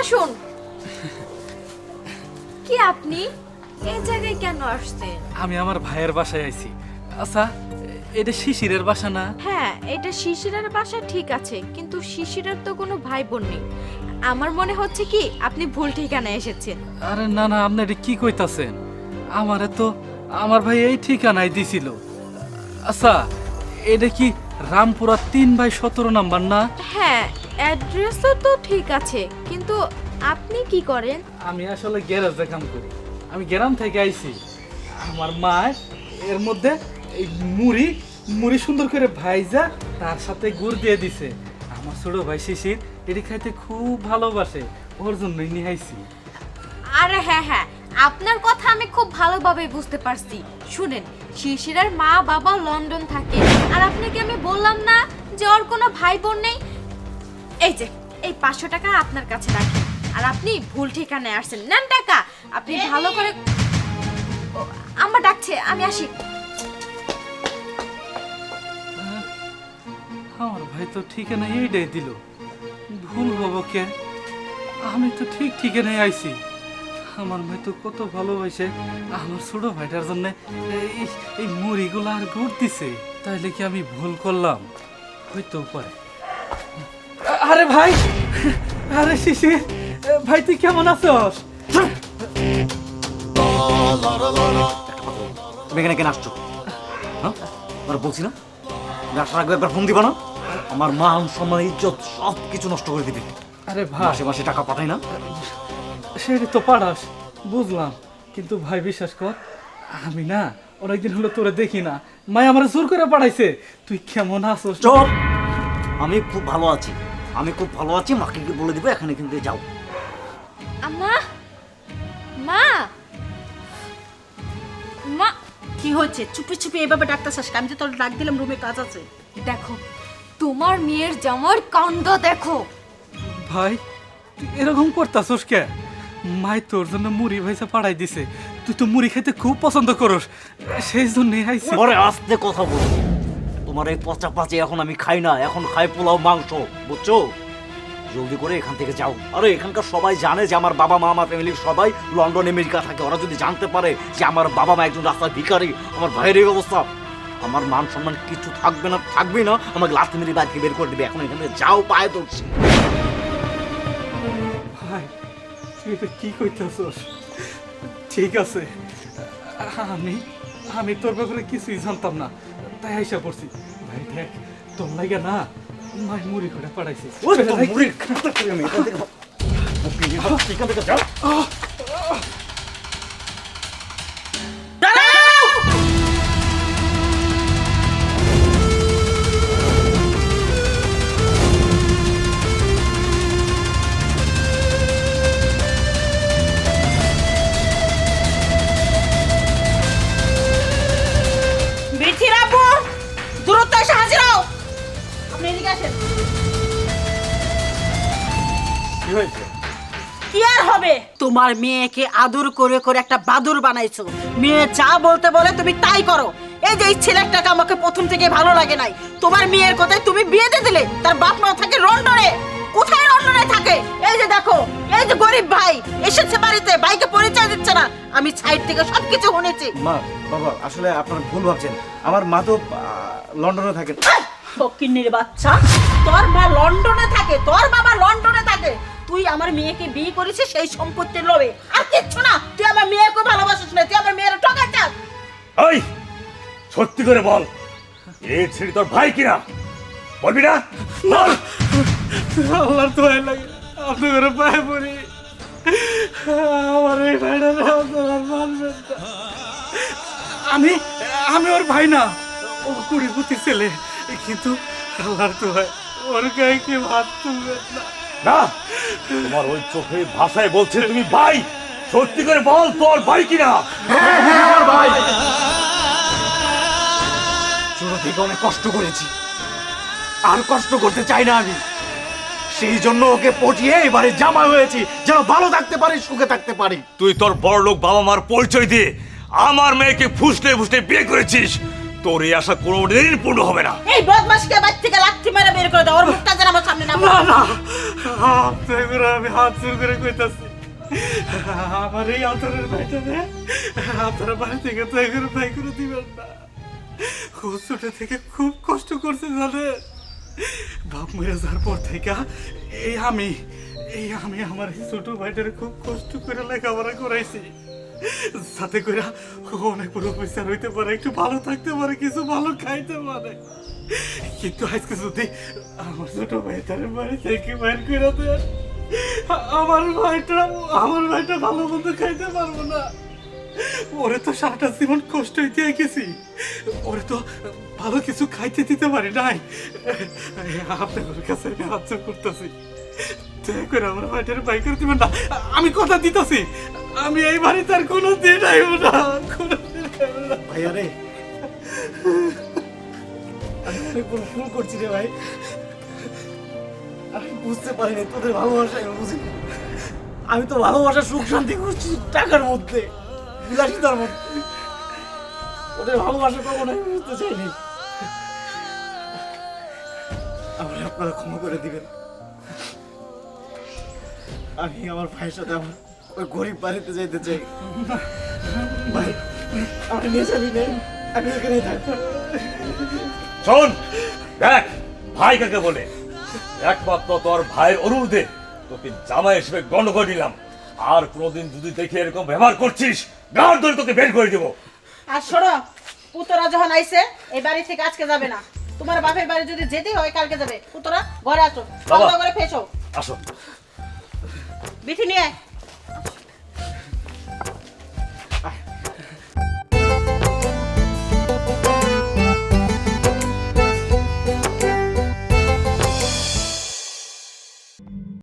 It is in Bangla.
আসুন। কি আপনি? এই জায়গায় কেন আসছেন? আমি আমার ভাইয়ের বাসায় আইছি। আচ্ছা এটা শিশিরের বাসা না? হ্যাঁ এটা শিশিরের বাসা ঠিক আছে কিন্তু শিশিরের তো কোনো ভাই বোন নেই। আমার মনে হচ্ছে কি আপনি ভুল ঠিকানায় এসেছেন। আরে না না আপনি এটা কি কইতাছেন? আমারে তো আমার ভাই এই ঠিকানায় দিছিল। আচ্ছা এটা কি রামপুরা তিন বাই সতেরো নাম্বার না? হ্যাঁ অ্যাড্রেসও তো ঠিক আছে কিন্তু আপনি কি করেন? আমি আসলে গ্যারেজে কাম করি। আমি গ্রাম থেকে আইছি। আমার মা এর মধ্যে এই মুড়ি মুড়ি সুন্দর করে ভাইজা তার সাথে গুড় দিয়ে দিছে। আমার ছোট ভাই শিশির এটি খাইতে খুব ভালোবাসে। ওর জন্যই নিয়ে আইছি। আরে হ্যাঁ হ্যাঁ আপনার কথা আমি খুব ভালোভাবে বুঝতে পারছি। শুনেন শিশিরের মা বাবা লন্ডন থাকে। আর আপনাকে আমি বললাম না যে ওর কোনো ভাই বোন নেই? এই যে এই পাঁচশো টাকা আপনার কাছে রাখেন আর আপনি ভুল ঠিকানায় আসছেন। নেন টাকা। আপনি ভালো করে ও, আম্মা ডাকছে আমি আসি? আমার ভাই তো ঠিকানা এইটাই দিল। ভুল হব কে? আমি তো ঠিক ঠিকানায় আইছি। আমার ভাই তো কত ভালোবাসে। আমার ছোট ভাইটার জন্য এই এই মুড়িগুলো আর গুড় দিছে। তাইলে কি আমি ভুল করলাম? হইতেও পারে। আরে ভাই! আরে শিশির ভাই তুই কেমন আছস? তুমি এখানে কেন আসছো? হ্যাঁ? বলছি না? আসার আগে একবার ফোন দিবা না? আমার মান সম্মান ইজ্জত সব কিছু নষ্ট করে দিবে। আরে ভাই। মাসে মাসে টাকা পাঠাই না। সেটা তো পারাস বুঝলাম। কিন্তু ভাই বিশ্বাস কর আমি না অনেকদিন হলো তোরে দেখি না। মাই আমার জোর করে পাঠাইছে তুই কেমন আছোস? চল আমি খুব ভালো আছি। আমি খুব ভালো আছি মাকে গিয়ে বলে দিবো এখানে কিন্তু যাও। আম্মা! মা! মা! কি হচ্ছে চুপি চুপি এভাবে ডাক্তার শাস আমি তো তোর ডাক দিলাম রুমে কাজ আছে। দেখো তোমার মেয়ের জামার কাণ্ড দেখো। ভাই তুই এরকম করতাছোস কে? মাই তোর জন্য মুড়ি ভাইসা পাঠাই দিছে। তুই তো মুড়ি খেতে খুব পছন্দ করস। সেই জন্যই আইছি। পরে আস্তে কথা বলো। তোমার এই পচা পাচে এখন আমি খাই না এখন খাই পোলাও মাংস বুঝছ? জলদি করে এখান থেকে যাও। আরে এখানকার সবাই জানে যে আমার বাবা মা আমার ফ্যামিলির সবাই লন্ডন আমেরিকা থাকে। ওরা যদি জানতে পারে যে আমার বাবা মা একজন রাস্তার ভিখারি আমার ভাইয়ের এই অবস্থা আমার মান সম্মান কিছু থাকবে না থাকবে না আমাকে লাস্ট মেরে বাড়িতে বের করে দিবে। এখন এখান থেকে যাও পায়ে ধরছি। ভাই তুই এটা কি কইতাছ? ঠিক আছে। আমি আমি তোর ব্যাপারে কিছুই জানতাম না। তাই আইসা পড়ছি। ভাই দেখ তোর লাগে না মাই মুড়ি করে পাড়াইছিস মুড়ি খাতা করে আমি এখান থেকে তোমার মেয়েকে আদর করে করে একটা বাদুর বানাইছো। মেয়ে যা বলতে বলে তুমি তাই করো। এই যে এই ছেলেটাকে আমাকে প্রথম থেকে ভালো লাগে নাই। তোমার মেয়ের কথায় তুমি বিয়ে দিয়ে দিলে তার বাপ মা থাকে লন্ডনে কোথায় লন্ডনে থাকে? এই যে দেখো এই যে গরিব ভাই এসেছে বাড়িতে ভাইকে পরিচয় দিচ্ছে না। আমি সাইড থেকে সবকিছু শুনেছি। মা বাবা আসলে আপনারা ভুল ভাবছেন। আমার মা তো লন্ডনে থাকেন। ফকিন্নির বাচ্চা। তোর মা লন্ডনে থাকে তোর বাবা লন্ডনে থাকে। তুই আমার মেয়েকে বিয়ে করেছিস সেই সম্পত্তির লোভে। আর কিচ্ছু না তুই আমার মেয়েকে ভালোবাসিস না তুই আমার মেয়ের ঠকাচ্ছিস ওই সত্যি করে বল এই ছেলে তোর ভাই কিনা? বলবি না? বল। আল্লাহর দোয়াই লাগে আপনাদের পায়ে পড়ি। আমার এই ভাইটা আপনারা মানবেন না। আমি আমি ওর ভাই না ও কুড়ি পুতির ছেলে কিন্তু আল্লাহর দোয়াই ওর গায়ে কি ভাত তুলবেন না। না তোমার ওই চোখে ভাষায় বলছে তুমি ভাই। সত্যি করে বল তোর ভাই কিনা? ছোট থেকে অনেক কষ্ট করেছি। আর কষ্ট করতে চাই না আমি। সেই জন্য ওকে পটিয়ে এবারে জামা হয়েছি যেন ভালো থাকতে পারি সুখে থাকতে পারি। তুই তোর বড় লোক বাবা মার পরিচয় দিয়ে আমার মেয়েকে ফুসলে ফুসলে বিয়ে করেছিস। তোর এই আশা কোনোদিন পূর্ণ হবে না। এই বদমাসকে বাড়ি থেকে লাথি মেরে বের করে দাও ওর মুখটা যেন আমার সামনে না না না করে আমি হাত জোর করে কইতাছি। আমার এই আতরের ভাইটা রে আপনারা বাড়ি থেকে তো এগুলো ভাই করে দিবেন না। ও ছোট থেকে খুব কষ্ট করছে জানে? বাপ মরে যাওয়ার পর থেকে এই আমি এই আমি আমার এই ছোট ভাইটারে খুব কষ্ট করে লেখাপড়া করাইছি। সাথে করে অনেক বড় অফিসার হইতে পারে, একটু ভালো থাকতে পারে, কিছু ভালো খাইতে পারে। কিন্তু আজকে যদি আমার ছোট ভাইটারে বাড়ি থেকে বাইর করে দেন আমার ভাইটা আমার ভাইটা ভালো মতো খাইতে পারব না। ওরে তো সারাটা জীবন কষ্ট দিয়ে গেছি। ওরে তো ভালো কিছু খাইতে দিতে পারি নাই। আপনার কাছে আমি হাত করতেছি। দয়া করে আমার ভাইটারে বাই করে দিবেন না। আমি কথা দিতেছি। আমি এই বাড়িতে আর কোনো দিন আইব না কোনো দিন আইব না। ভাইয়া রে। আমি অনেক বড় করছি রে ভাই। আমি বুঝতে পারিনি, তোদের ভালোবাসা আমি বুঝিনি আমি তো ভালোবাসা, সুখ, শান্তি করছি টাকার মধ্যে, বিলাসিতার মধ্যে। ওদের ভালোবাসা কখনো আমি বুঝতে চাইনি। আমার আপনারা ক্ষমা করে দিবেন। আমি আমার ভাইয়ের সাথে আমার ওই গরিব বাড়িতে যেতে চাই। ভাই আমার নিয়ে যাবি না আমি এখানেই থাকব। শোন দেখ ভাই কাকে বলে? একমাত্র তোর ভাইয়ের অনুরোধে তোকে জামাই হিসেবে গণ্য করে দিলাম আর কোনোদিন যদি দেখে এরকম ব্যবহার করছিস গাঁর ধরে তোকে বের করে দেবো। আর শোনো পুতরা যখন আইছে এই বাড়ি থেকে আজকে যাবে না। তোমার বাপের বাড়ি যদি যেতে হয় কালকে যাবে। পুতরা ঘরে আসো করে ফেসো। আসো। বিথি নিয়ে।